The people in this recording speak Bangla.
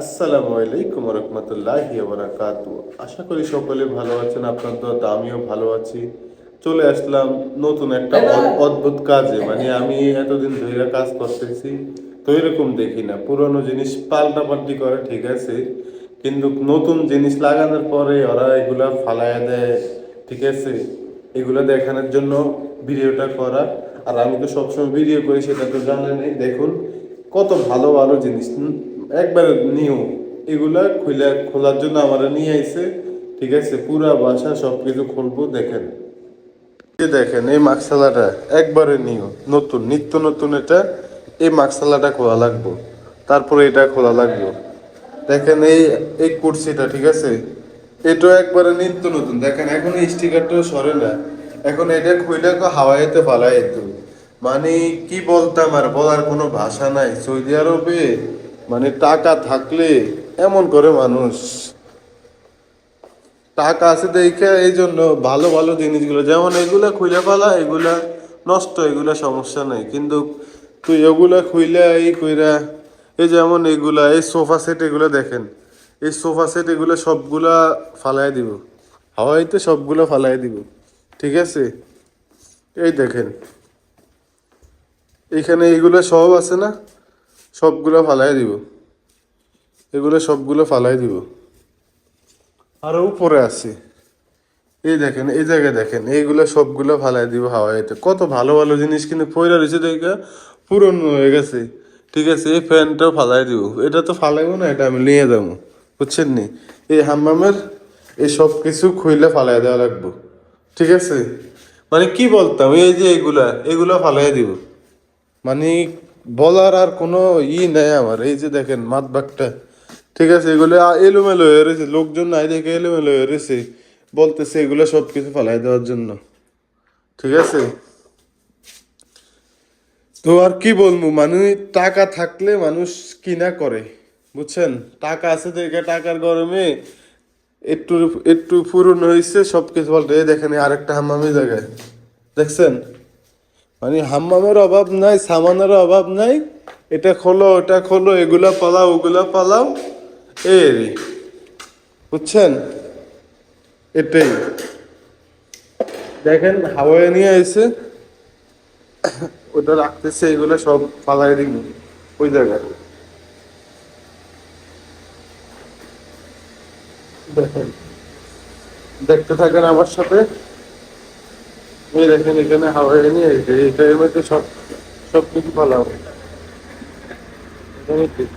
আসসালামু আলাইকুম রহমতুল্লাহি বারাকাত আশা করি সকলে ভালো আছেন আপনার তো আমিও ভালো আছি। চলে আসলাম নতুন একটা অদ্ভুত কাজে মানে আমি এতদিন ধরে কাজ করতেছি তো এরকম দেখি না। পুরনো জিনিস পাল্টাপাল্টি করে ঠিক আছে কিন্তু নতুন জিনিস লাগানোর পরে ওরা এগুলা ফালায় দেয় ঠিক আছে এগুলা দেখানোর জন্য ভিডিওটা করা। আর আমি তো সবসময় ভিডিও করি সেটা তো জানেনই দেখুন কত ভালো ভালো জিনিস একবারে নিউ, এগুলা খুলে খোলার জন্য আমরা নিয়ে আইছে। ঠিক আছে, পুরা বাসা সবকিছু খুলবো, দেখেন। দেখেন, এই মাকসালাটা একবারে নিউ, নতুন, নিত্য নতুন এটা। এই মাকসালাটা খোলা লাগবো, তারপরে এটা খোলা লাগবো। দেখেন এই এই কুর্সিটা, ঠিক আছে? এটাও একবারে নিত্য নতুন। দেখেন, এখন এই স্টিকারটাও সরে না। এখন এটা খুইলে হাওয়াইতে ফালাই মানে কি বলতাম আর বলার কোনো ভাষা নাই। সৌদি আরবে মানে টাকা থাকলে এমন করে মানুষ। টাকা আছে দেখে এই জন্য ভালো ভালো জিনিসগুলো, যেমন এগুলা খুলে পালা এগুলা নষ্ট, এগুলা সমস্যা নাই। কিন্তু তুই এগুলা খুইলা এই কইরা, এই যেমন এগুলা, এই সোফা সেট এগুলো দেখেন, এই সোফা সেট এগুলো সবগুলা ফালাই দিব। হাওয়াইতে সবগুলো ফালাই দিব, ঠিক আছে? এই দেখেন এখানে এগুলো সব আছে না? সবগুলো ফালাই দিব। এগুলো সবগুলো ফালাই দিব। আরও উপরে আছে। এই দেখেন, এই জায়গায় দেখেন, এইগুলো সবগুলো ফালাই দিব হাওয়াইতে। কত ভালো ভালো জিনিস কিন্তু পয়লা রয়েছে দেখা পুরনো হয়ে গেছে। ঠিক আছে, এই ফ্যানটাও ফালাই দিব। এটা তো ফালাইবো না, এটা আমি নিয়ে যাব। বুঝছেন নি? এই হাম্মামের এই সব কিছু খুইলে ফালাই দেওয়া লাগবো। ঠিক আছে? মানে কি বলতাম, এই যে এগুলা এগুলা ফালাই দিব। মানে বলার আর কোনো ই নেই আমার। এই যে দেখেন মাতবাগটা ঠিক আছে, এগুলো এলোমেলো হয়ে রয়েছে। লোকজন নাই দেখে এলোমেলো হয়ে রয়েছে। বলতেছে এগুলো সব কিছু ফালাই দেওয়ার জন্য। ঠিক আছে? তো আর কি বলব? মানুষ, টাকা থাকলে মানুষ কিনা করে। বুঝছেন? টাকা আছে দেখে টাকার গরমে একটু একটু পুরনো হয়েছে সব কিছু বলতে দেখেন আরেকটা হাম্মামি জায়গায়। দেখছেন? মানে হাম্মামের অভাব নাই, সামানের অভাব নাই। এটা খোলো, ওটা খোলো, এগুলা পালাও, ওগুলা পালাও। এই রে। বুঝছেন? এটাই। দেখেন, হাওয়ায় নিয়ে এসে ওটা রাখতেছে, এগুলো সব পালাই দিব ওই জায়গায়। দেখেন। দেখতে থাকেন আমার সাথে। এই দেখেন এখানে হাওয়া নিয়ে টাইমে তো সব সব কিছু হবে এখানে ঠিক।